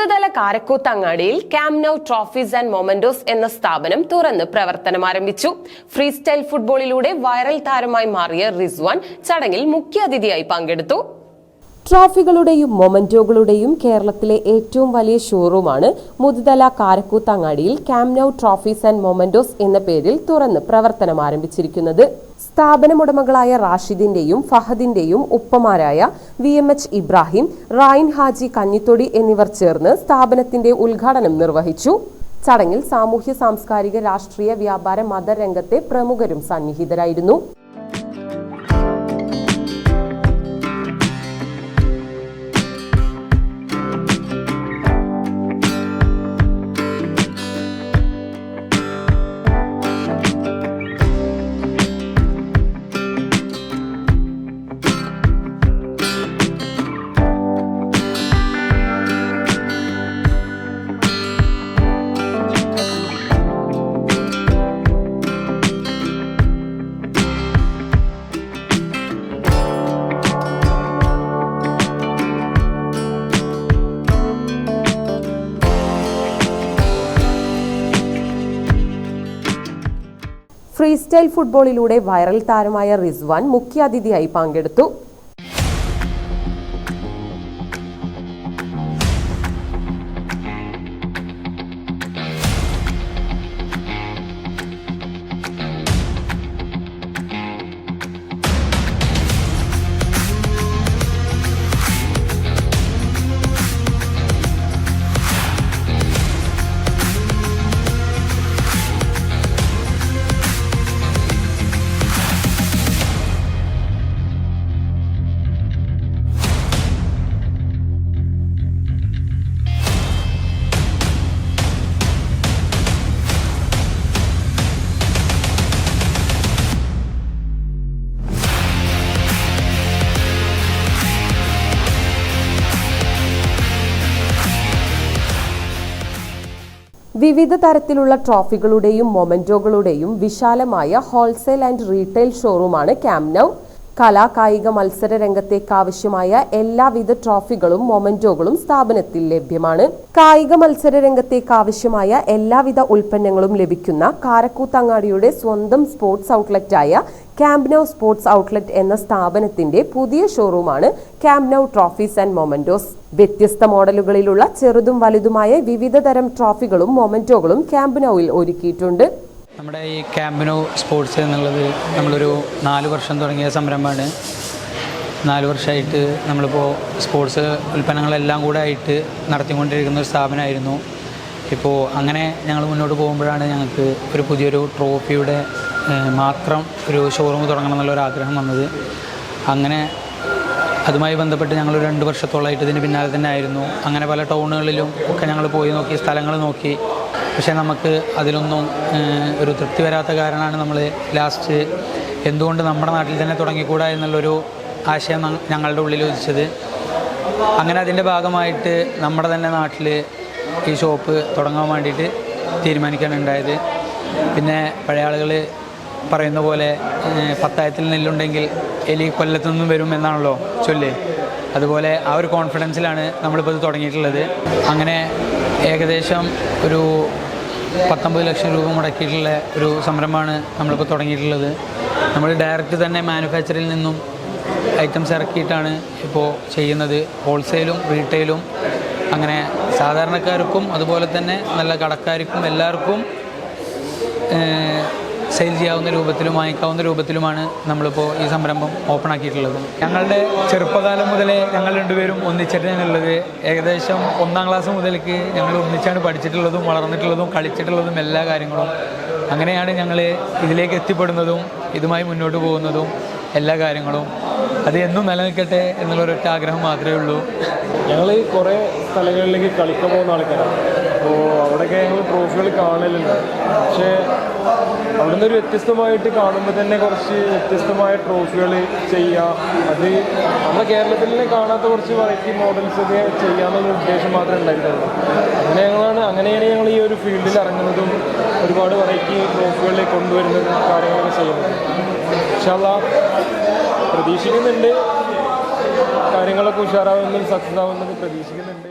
Muthuthala കാരക്കൂത്തങ്ങാടിയിൽ Camp Nou trophies and mementos എന്ന സ്ഥാപനം തുറന്ന് പ്രവർത്തനം ആരംഭിച്ചു. ഫ്രീ സ്റ്റൈൽ ഫുട്ബോളിലൂടെ വൈറൽ താരമായി മാറിയ റിസ്വാൻ ചടങ്ങിൽ മുഖ്യാതിഥിയായി പങ്കെടുത്തു. ട്രോഫികളുടെയും മൊമന്റോകളുടെയും കേരളത്തിലെ ഏറ്റവും വലിയ ഷോറൂമാണ് Muthuthala കാരക്കൂത്തങ്ങാടിയിൽ Camp Nou trophies and mementos എന്ന പേരിൽ തുറന്ന് പ്രവർത്തനം ആരംഭിച്ചിരിക്കുന്നത്. സ്ഥാപനമുടമകളായ റാഷിദിന്റെയും ഫഹദിന്റെയും ഉപ്പമാരായ V M H Ibrahim Rayin Haji Kanjithodi എന്നിവർ ചേർന്ന് സ്ഥാപനത്തിന്റെ ഉദ്ഘാടനം നിർവഹിച്ചു. ചടങ്ങിൽ സാമൂഹ്യ സാംസ്കാരിക രാഷ്ട്രീയ വ്യാപാര മതരംഗത്തെ പ്രമുഖരും സന്നിഹിതരായിരുന്നു. ഫ്രീ സ്റ്റൈൽ ഫുട്ബോളിലൂടെ വൈറൽ താരമായ റിസ്വാൻ മുഖ്യാതിഥിയായി പങ്കെടുത്തു. വിവിധ തരത്തിലുള്ള ട്രോഫികളുടെയും മൊമെന്റോകളുടെയും വിശാലമായ ഹോൾസെയിൽ ആൻഡ് റീറ്റെയിൽ ഷോറൂമാണ് ക്യാംനൌ കലാ കായിക മത്സര രംഗത്തേക്ക് ആവശ്യമായ എല്ലാവിധ ട്രോഫികളും മൊമെന്റോകളും സ്ഥാപനത്തിൽ ലഭ്യമാണ്. കായിക മത്സര രംഗത്തേക്ക് ആവശ്യമായ എല്ലാവിധ ഉൽപ്പന്നങ്ങളും ലഭിക്കുന്ന കാരക്കൂത്തങ്ങാടിയുടെ സ്വന്തം സ്പോർട്സ് ഔട്ട്ലെറ്റ് ആയ ക്യാമ്പ്നൌ സ്പോർട്സ് ഔട്ട്ലെറ്റ് എന്ന സ്ഥാപനത്തിന്റെ പുതിയ ഷോറൂമാണ് Camp Nou trophies and mementos വ്യത്യസ്ത മോഡലുകളിലുള്ള ചെറുതും വലുതുമായ വിവിധതരം ട്രോഫികളും മൊമെന്റോകളും ക്യാമ്പ്നൌവിൽ ഒരുക്കിയിട്ടുണ്ട്. നമ്മുടെ ഈ ക്യാമ്പിനോ സ്പോർട്സ് എന്നുള്ളത് നമ്മളൊരു നാല് വർഷം തുടങ്ങിയ സംരംഭമാണ്. നാല് വർഷമായിട്ട് നമ്മളിപ്പോൾ സ്പോർട്സ് ഉൽപ്പന്നങ്ങളെല്ലാം കൂടെ ആയിട്ട് നടത്തിക്കൊണ്ടിരിക്കുന്ന ഒരു സ്ഥാപനമായിരുന്നു. ഇപ്പോൾ അങ്ങനെ ഞങ്ങൾ മുന്നോട്ട് പോകുമ്പോഴാണ് ഞങ്ങൾക്ക് ഒരു പുതിയൊരു ട്രോഫിയുടെ മാത്രം ഒരു ഷോറൂം തുടങ്ങണം എന്നുള്ള ഒരു ആഗ്രഹം വന്നത്. അങ്ങനെ അതുമായി ബന്ധപ്പെട്ട് ഞങ്ങൾ രണ്ട് വർഷത്തോളമായിട്ട് ഇതിന് പിന്നാലെ തന്നെ ആയിരുന്നു. അങ്ങനെ പല ടൗണുകളിലും ഒക്കെ ഞങ്ങൾ പോയി നോക്കി സ്ഥലങ്ങൾ നോക്കി. പക്ഷേ നമുക്ക് അതിലൊന്നും ഒരു തൃപ്തി വരാത്ത കാരണമാണ് നമ്മൾ ലാസ്റ്റ് എന്തുകൊണ്ട് നമ്മുടെ നാട്ടിൽ തന്നെ തുടങ്ങിക്കൂടാ എന്നുള്ളൊരു ആശയം ഞങ്ങളുടെ ഉള്ളിൽ ഉദിച്ചത്. അങ്ങനെ അതിന്റെ ഭാഗമായിട്ട് നമ്മുടെ തന്നെ നാട്ടിൽ ഈ ഷോപ്പ് തുടങ്ങാൻ വേണ്ടിയിട്ട് തീരുമാനിക്കാനുണ്ടായത് പിന്നെ പഴയ ആളുകൾ പറയുന്ന പോലെ പത്തായത്തിൽ നെല്ലുണ്ടെങ്കിൽ എലി കൊല്ലത്തു നിന്നും വരും എന്നാണല്ലോ ചൊല്ല്. അതുപോലെ ആ ഒരു കോൺഫിഡൻസിലാണ് നമ്മളിപ്പോൾ ഇത് തുടങ്ങിയിട്ടുള്ളത്. അങ്ങനെ ഏകദേശം ഒരു പത്തൊമ്പത് ലക്ഷം രൂപ മുടക്കിയിട്ടുള്ള ഒരു സംരംഭമാണ് നമ്മളിപ്പോൾ തുടങ്ങിയിട്ടുള്ളത്. നമ്മൾ ഡയറക്റ്റ് തന്നെ മാനുഫാക്ചറിൽ നിന്നും ഐറ്റംസ് ഇറക്കിയിട്ടാണ് ഇപ്പോൾ ചെയ്യുന്നത്. ഹോൾസെയിലും റീറ്റെയിലും അങ്ങനെ സാധാരണക്കാർക്കും അതുപോലെ തന്നെ നല്ല കടക്കാർക്കും എല്ലാവർക്കും സെയിൽ ചെയ്യാവുന്ന രൂപത്തിലും വാങ്ങിക്കാവുന്ന രൂപത്തിലുമാണ് നമ്മളിപ്പോൾ ഈ സംരംഭം ഓപ്പൺ ആക്കിയിട്ടുള്ളത്. ഞങ്ങളുടെ ചെറുപ്പകാലം മുതലേ ഞങ്ങൾ രണ്ടുപേരും ഒന്നിച്ചിട്ടാണുള്ളത് ഏകദേശം ഒന്നാം ക്ലാസ് മുതലേക്ക് ഞങ്ങൾ ഒന്നിച്ചാണ് പഠിച്ചിട്ടുള്ളതും വളർന്നിട്ടുള്ളതും കളിച്ചിട്ടുള്ളതും എല്ലാ കാര്യങ്ങളും. അങ്ങനെയാണ് ഞങ്ങൾ ഇതിലേക്ക് എത്തിപ്പെടുന്നതും ഇതുമായി മുന്നോട്ട് പോകുന്നതും എല്ലാ കാര്യങ്ങളും. അത് എന്നും നിലനിൽക്കട്ടെ എന്നുള്ളൊരൊറ്റ ആഗ്രഹം മാത്രമേ ഉള്ളൂ. ഞങ്ങൾ കുറേ സ്ഥലങ്ങളിലേക്ക് കളിക്കാൻ പോകുന്ന ആൾക്കാരാണ്. അപ്പോൾ അവിടെയൊക്കെ ഞങ്ങൾ ട്രോഫികൾ കാണലുണ്ട്. പക്ഷേ അവിടുന്ന് ഒരു വ്യത്യസ്തമായിട്ട് കാണുമ്പോൾ തന്നെ കുറച്ച് വ്യത്യസ്തമായ ട്രോഫികൾ ചെയ്യുക അത് നമ്മുടെ കേരളത്തിൽ തന്നെ കാണാത്ത കുറച്ച് വെറൈറ്റി മോഡൽസ് ഒക്കെ ചെയ്യാമെന്നുള്ള ഉദ്ദേശം മാത്രമേ ഉണ്ടായിരുന്നുള്ളൂ അങ്ങനെ ഞങ്ങളാണ് അങ്ങനെയാണ് ഞങ്ങൾ ഈ ഒരു ഫീൽഡിൽ ഇറങ്ങുന്നതും ഒരുപാട് വെറൈറ്റി ട്രോഫികളിൽ കൊണ്ടുവരുന്നതും കാര്യങ്ങളൊക്കെ ചെയ്യുന്നത്. പക്ഷേ പ്രതീക്ഷിക്കുന്നുണ്ട്. കാര്യങ്ങളൊക്കെ ഉഷാറാവുന്നതും സക്സസ് ആവുന്നതും പ്രതീക്ഷിക്കുന്നുണ്ട്.